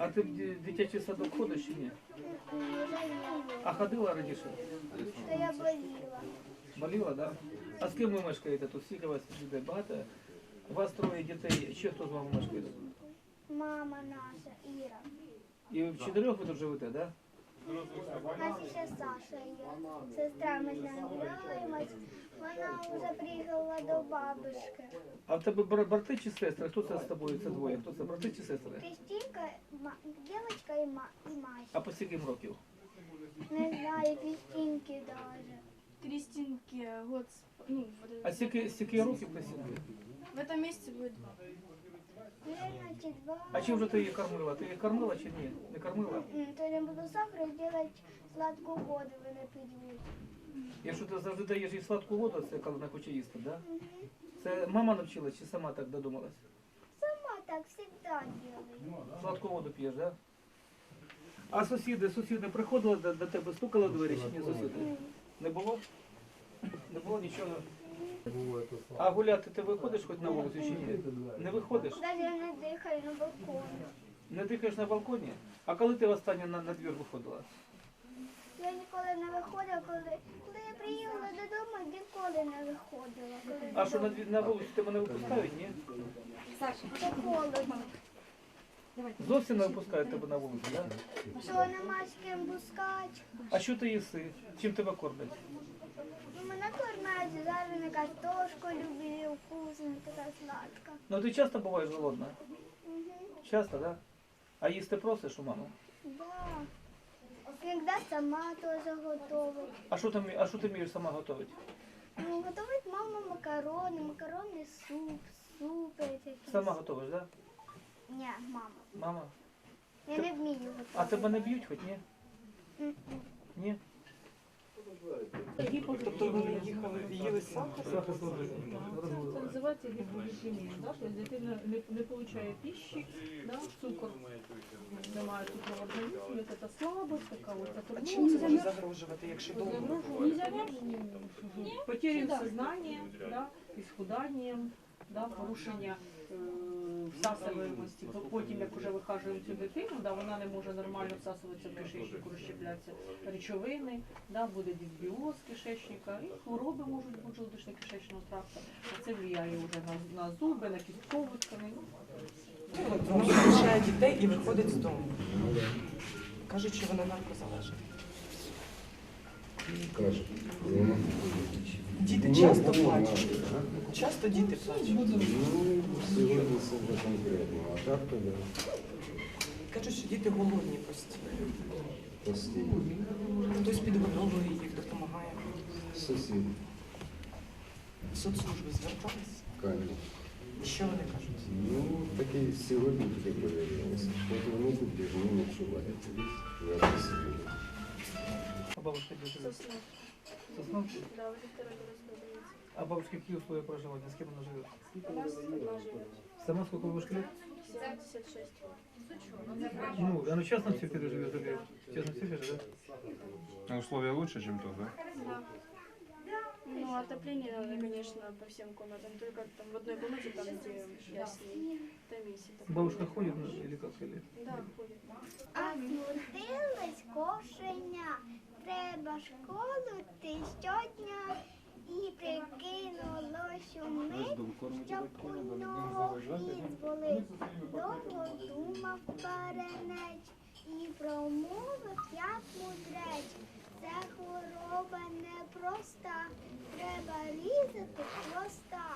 А ти в дитячий садок ходиш чи ні? А ходила раніше? Та я боліла. Боліла, да? А з ким ви мешкаєте? Тут у вас людей? Багато? У вас троє дітей. Ще хто з вами мешкає? Мама наша, Іра. І в чотирьох ви тут живете, да? У нас ще Саша є. Сестра ми з нею граємось. Вона вже приїхала до бабушки. А в тебе бра- брати чи сестри? Хто це з тобою? Це двоє. Хто це? Брати чи сестри? Кристинка, ма- дівчинка і, ма, і Мася. А по скільки їм років? Не знаю, Кристинки даже. Кристинке год, с- ну, вот А скільки, скільки років Красінки? в этом месяце будет два. А чим же ти її кормила? Ти її кормила чи ні? Не кормила? То я буду сахар зробити сладку воду, вони п'ють. Якщо ти завжди даєш їй сладку воду, це коли вона хоче їсти, да? Це мама навчила чи сама так додумалась? Сама так завжди делаю. Сладку воду п'єш, да? А сусіди, сусіди приходили до, до тебе, стукали в двері чи ні сусіди? Не було? Не було нічого. А гуляти ти виходиш хоч на вулицю чи ні? Не виходиш? Навіть я не дихаю на балконі. Не дихаєш на балконі? А коли ти останнє на, на двір виходила? Я ніколи не виходила, коли, коли я приїхала додому, ніколи не виходила. Коли А що на, дві- на вулицю тебе не випускають, ні? Це холодно. Зовсім не випускають тебе на вулицю, да? Що нема з ким пускати. А що ти їси? Чим тебе кормлять? Ну, кормають картошку, люблю, вкусно, така сладка. Ну ти часто буваєш голодна? Угу. Часто, да? А їсти просиш у мами? Да. Когда сама тоже готова. А що ти, а що ти вмієш сама готувати? Ну, готовить мама макарони, макаронний суп, супи такі. Сама готовиш, да? Ні, мама. Мама? Я не вмію готувати. А тебе не б'ють хоч ні? М-м. Ні? Тобто вони їхали і їли сахар? Сахар. Це називається гіпоглікемія, да? тобто дитина не, не получає пищі, да? цукор, немає цукру в організмі, це слабость, така ось А це чим це може загрожувати, якщо довго? Потерям сознания, да, исхуданием, да, порушення е, всасуваємості. По- Потім, як вже вихажуємо цю дитину, да, вона не може нормально всасуватися в кишечнику, розщепляться речовини, да, буде дисбіоз кишечника, і хвороби можуть бути желудочно-кишечного тракту. А це впливає вже на, на зуби, на кісткову тканину. Вона залишає дітей і виходить з дому. Кажуть, що вона наркозалежна. Каже. Діти часто плачуть. Часто діти плачуть. Ну, сьогодні себе конкретно, а так то да, Кажуть, що діти голодні постійно. постійно. Хтось підгодовує їх, допомагає. Сусід, В соцслужби звертались. Кані. Що вони кажуть? Ну, такі сьогодні таке появилося. От вони тут біжні не чувають. Зараз собі. А бабушка где живет? Сосна. Сосновки? Да, вот это разговаривается. А бабушка какие условия проживания? С кем она живет? У нас одна живет. Сама сколько бабушка лет? 76. Ну, она частно все переживет или частно все переживет? А условия лучше, чем тут, да? Да. Ну, отопление надо, конечно, по всем комнатам. Только там в одной комнате, там, где я с ней, там есть отопление. Бабушка ходит ну, или как? Или? Да, ходит. А кошеня. Треба школу ти щодня і прикинулось у мить, щоб у нього хід болить. Довго думав паренець і промовив, як мудрець. Це хвороба непроста, треба різати хвоста.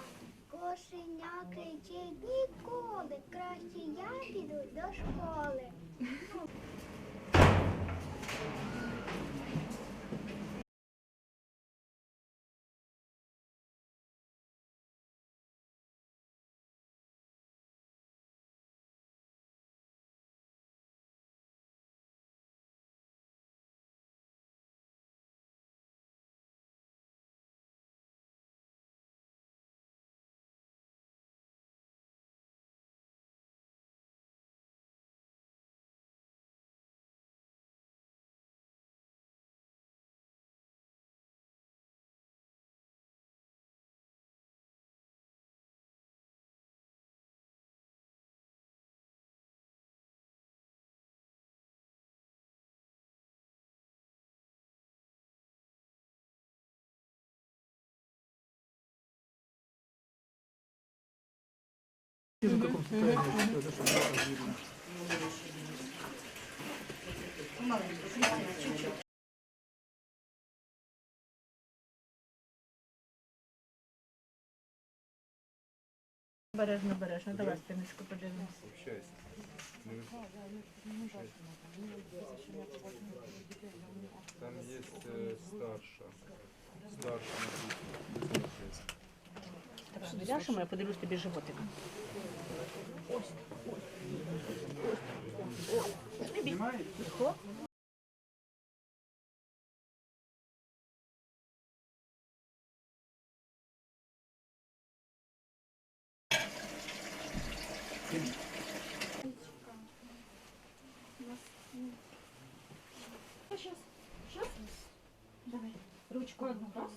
Кошеня кричить ніколи, краще я піду до школи. В каком состоянии это, чтобы было видно? Бережно, бережно, давай спиночку подивимось. Общайся. Там есть э, старша. Старша написано. Так, сюди ляжемо, я подивлюсь тобі животик. Тихо. Сейчас, сейчас. Давай, ручку одну раз.